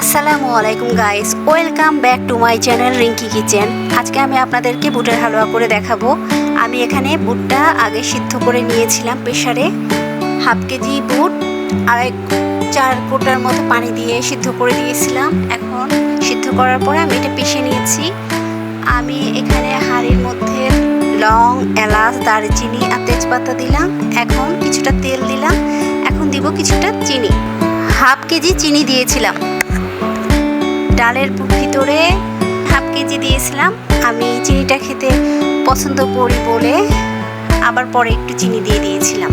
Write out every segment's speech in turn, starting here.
আসসালামু আলাইকুম guys welcome back to my channel Rinki kitchen আজকে আমি আপনাদেরকে বুটের হালুয়া করে দেখাবো। আমি এখানে বুটটা আগে সিদ্ধ করে নিয়েছিলাম প্রেশারে হাফ কেজি বুট এক চার কোটার মতো পানি দিয়ে সিদ্ধ করে দিয়েছিলাম। এখন সিদ্ধ করার পরে আমি এটা পিষে নিয়েছি। আমি এখানে হাঁড়ির মধ্যে লং, এলাচ, দারচিনি আর তেজপাতা দিলাম। এখন কিছুটা তেল দিলাম। এখন দিব কিছুটা চিনি। হাফ কেজি চিনি দিয়েছিলাম। ডালের ভিতরে হাফ কেজি দিয়েছিলাম। আমি চিনিটা খেতে পছন্দ করি বলে আবার পরে একটু চিনি দিয়ে দিয়েছিলাম।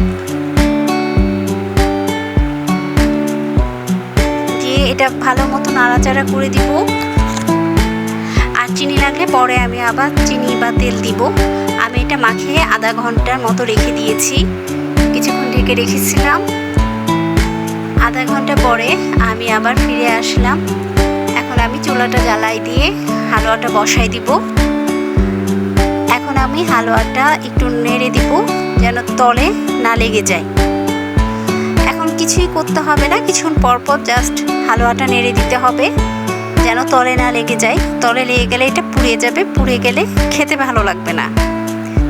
দিয়ে এটা ভালো মতো নাড়াচাড়া করে দিব। আর চিনি লাগলে পরে আমি আবার চিনি বা তেল দিব। আমি এটা মাখিয়ে আধা ঘণ্টার মতো রেখে দিয়েছি। কিছুক্ষণ ঢেকে রেখেছিলাম। আধা ঘণ্টা পরে আমি আবার ফিরে আসলাম। আমি চুলাটা জ্বালাই দিয়ে হালুয়াটা বসাই দিব। এখন আমি হালুয়াটা একটু নেড়ে দিব যেন তলে না লেগে যায়। এখন কিছুই করতে হবে না, কিছুক্ষণ পরপর জাস্ট হালুয়াটা নেড়ে দিতে হবে যেন তলে না লেগে যায়। তলে লেগে গেলে এটা পুড়ে যাবে, পুড়ে গেলে খেতে ভালো লাগবে না।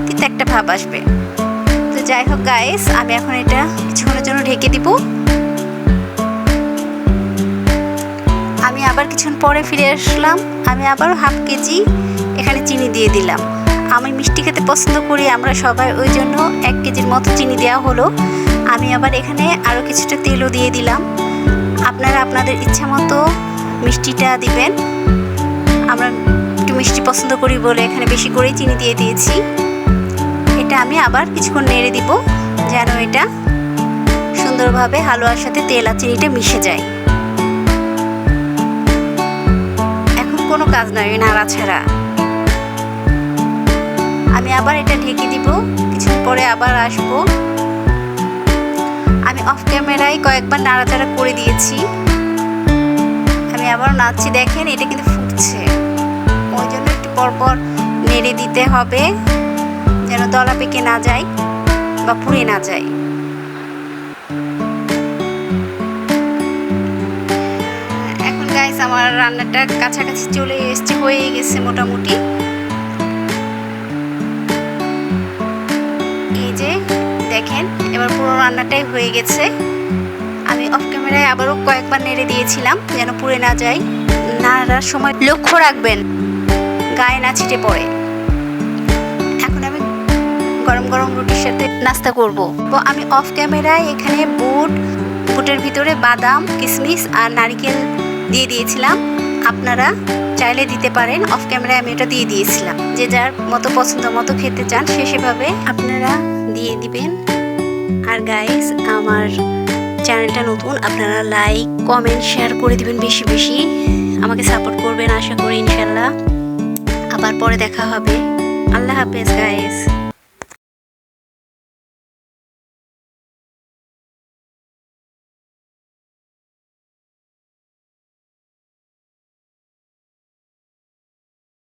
তিতে একটা ভাব আসবে। তো যাই হোক গাইস আমি এখন এটা কিছুক্ষণের জন্য ঢেকে দিব। আবার কিছুক্ষণ পরে ফিরে আসলাম। আমি আবার হাফ কেজি এখানে চিনি দিয়ে দিলাম। আমি মিষ্টি খেতে পছন্দ করি, আমরা সবাই ওই জন্য এক কেজির মতো চিনি দেওয়া হলো। আমি আবার এখানে আরও কিছুটা তেলও দিয়ে দিলাম। আপনারা আপনাদের ইচ্ছা মতো মিষ্টিটা দিবেন। আমরা একটু মিষ্টি পছন্দ করি বলে এখানে বেশি করেই চিনি দিয়ে দিয়েছি। এটা আমি আবার কিছুক্ষণ নেড়ে দিব, যেন এটা সুন্দরভাবে হালুয়ার সাথে তেল আর চিনিটা মিশে যায়। কাজ নয় নাড়া ছাড়া। আমি আবার এটা ঢেকে দিব কিছুক্ষণ পরে আবার আসব। আমি অফ ক্যামেরায় কয়েকবার নাড়াচাড়া করে দিয়েছি। আমি আবার নাচছি দেখেন এটা কিন্তু ফুটছে। ওই জন্য একটু পরপর নেড়ে দিতে হবে, যেন দলা পেকে না যায় বা পুড়ে না যায়। আমার রান্নাটা কাছাকাছি চলে এসছে, হয়ে গেছে মোটামুটি। এই যে, দেখেন, এবার পুরো রান্নাটাই হয়ে গেছে। আমি অফ ক্যামেরায় আবারও কয়েকবার নেড়ে দিয়েছিলাম, যেন পুড়ে না যায়। নাড়ার সময় লক্ষ্য রাখবেন, গায়ে না ছিটে পড়ে। এখন আমি গরম গরম রুটির সাথে নাস্তা করব। তো আমি অফ ক্যামেরায় এখানে বুট, বুটের ভিতরে বাদাম কিশমিশ আর নারকেল দিয়ে দিয়েছিলাম। আপনারা চাইলে দিতে পারেন। অফ ক্যামেরায় আমি এটা দিয়ে দিয়েছিলাম। যে যার মতো পছন্দ মতো খেতে চান, সে সেভাবে আপনারা দিয়ে দিবেন। আর গাইস আমার চ্যানেলটা নতুন, আপনারা লাইক কমেন্ট শেয়ার করে দিবেন বেশি বেশি। আমাকে সাপোর্ট করবেন, আশা করি ইনশাল্লাহ আবার পরে দেখা হবে। আল্লাহ হাফেজ গাইস